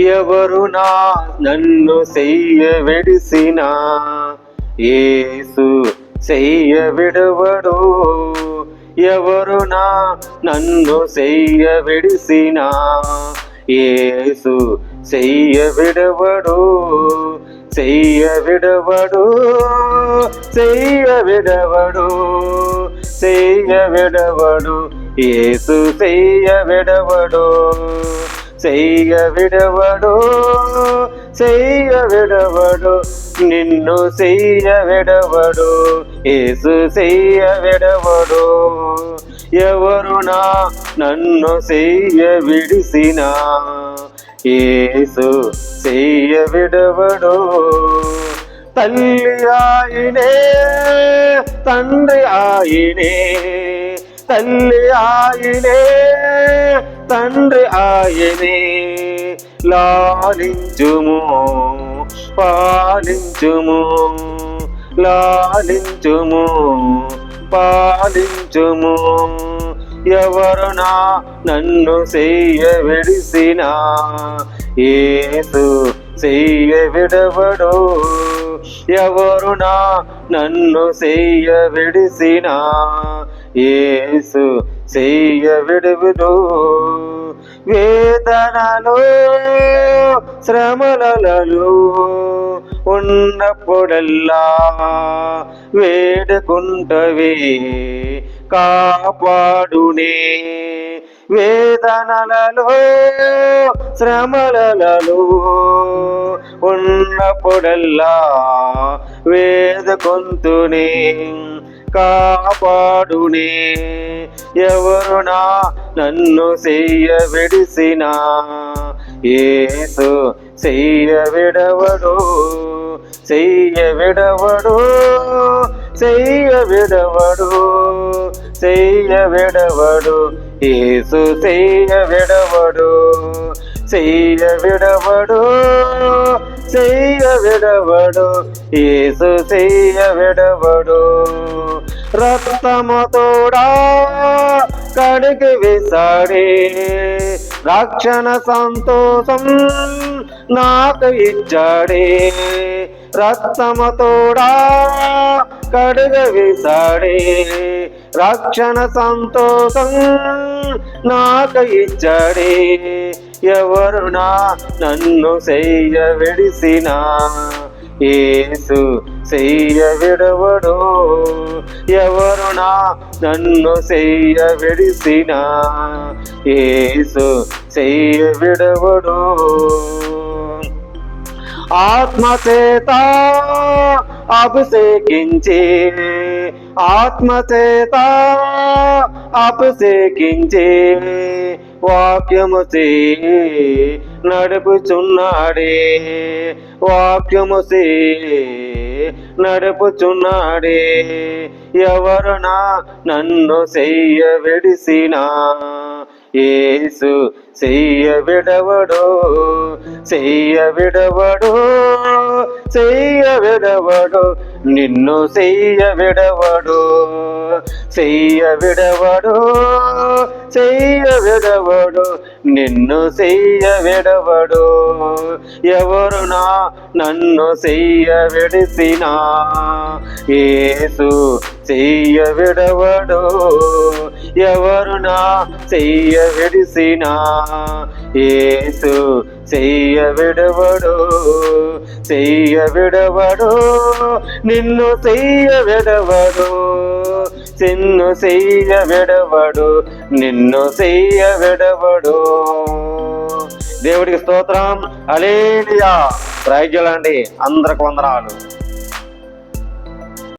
ఎవరు నా నన్ను చెయ్య విడిసినా? ఏసు చెయ్య విడవడు. ఎవరు నా నన్ను చెయ్య విడిసినా? ఏసు చెయ్య విడవడు. చెయ్య విడవడు. చెయ్య విడవడు. చెయ్య విడవడు. ఏసు చెయ్య విడవడు. చెయ్య విడవడు చెయ్య విడవడు నిన్ను చెయ్య విడవడు ఏసు చెయ్య విడవడు. ఎవరు నా నన్ను చెయ్య విడిసినా ఏసు చెయ్య విడవడు. తల్లి ఆయనే తండ్రి ఆయనే తల్లి ఆయనే తండ్రి ఆయనే లాలించుము పాలించుము లాలించుము పాలించుము ఎవరు నా నన్ను చెయ్య విడిసినా ఏసు చెయ్య విడవడు ఎవరు నా నన్ను చెయ్య విడిసినా ఏసు చెయ్య విడువుడు వేదనలో శ్రమలలో ఉన్నప్పుడల్లా వేడుకుంటవే కాపాడునే. వేదనలలో శ్రమలలో ఉన్నప్పుడల్లా వేదకొంతునే. కాపాడునే. ఎవరు నా నన్ను చెయ్య విడిసినా? ఏసు చెయ్య విడవడు చెయ్య విడవడు చెయ్య విడవడు చెయ్య విడవడు ఏసు చెయ్య విడవడు. చెయ్య విడవడు చెయ్య విడవడు ఏసు చెయ్య విడవడు రక్తమతోడా కడిగి విసాడే రక్షణ సంతోషం నాకు ఇచ్చాడే. రక్తమతోడా కడుగ విసాడే రక్షణ సంతోషం నాకు ఇచ్చాడే. ఎవరునా నన్ను చెయ్య విడిసినా? ఏసు చెయ్య విడవడు. ఎవరునా నన్ను చెయ్య విడిసిన? ఏసు చెయ్య విడవడు. ఆత్మచేత అభిషేకించి ఆత్మచేత అభిషేకించి. వాక్యము నడుపుచున్నాడే. వాక్యము చే నడుపుచున్నాడే ఎవరునా నన్ను చెయ్య విడిసినా? ఏసు చెయ్య విడవడు చెయ్య విడవడు చెయ్య విడవడు నిన్ను చెయ్య విడవడు చెయ్య విడవడు. చెయ్య విడవడు నిన్ను చెయ్య విడవడు ఎవరునా నన్ను చెయ్య విడిసినా ఏసు చెయ్య విడవడు ఎవరునా చెయ్య విడిసినా ఏసు చెయ్య విడవడు చెయ్య విడవడు నిన్ను చెయ్య విడవడు చిన్ను చెయ్య విడవడు నిన్ను చెయ్య విడవడు దేవుడికి స్తోత్రం. అలేలియా ప్రైజ్లండి అందరికి వందనాలు.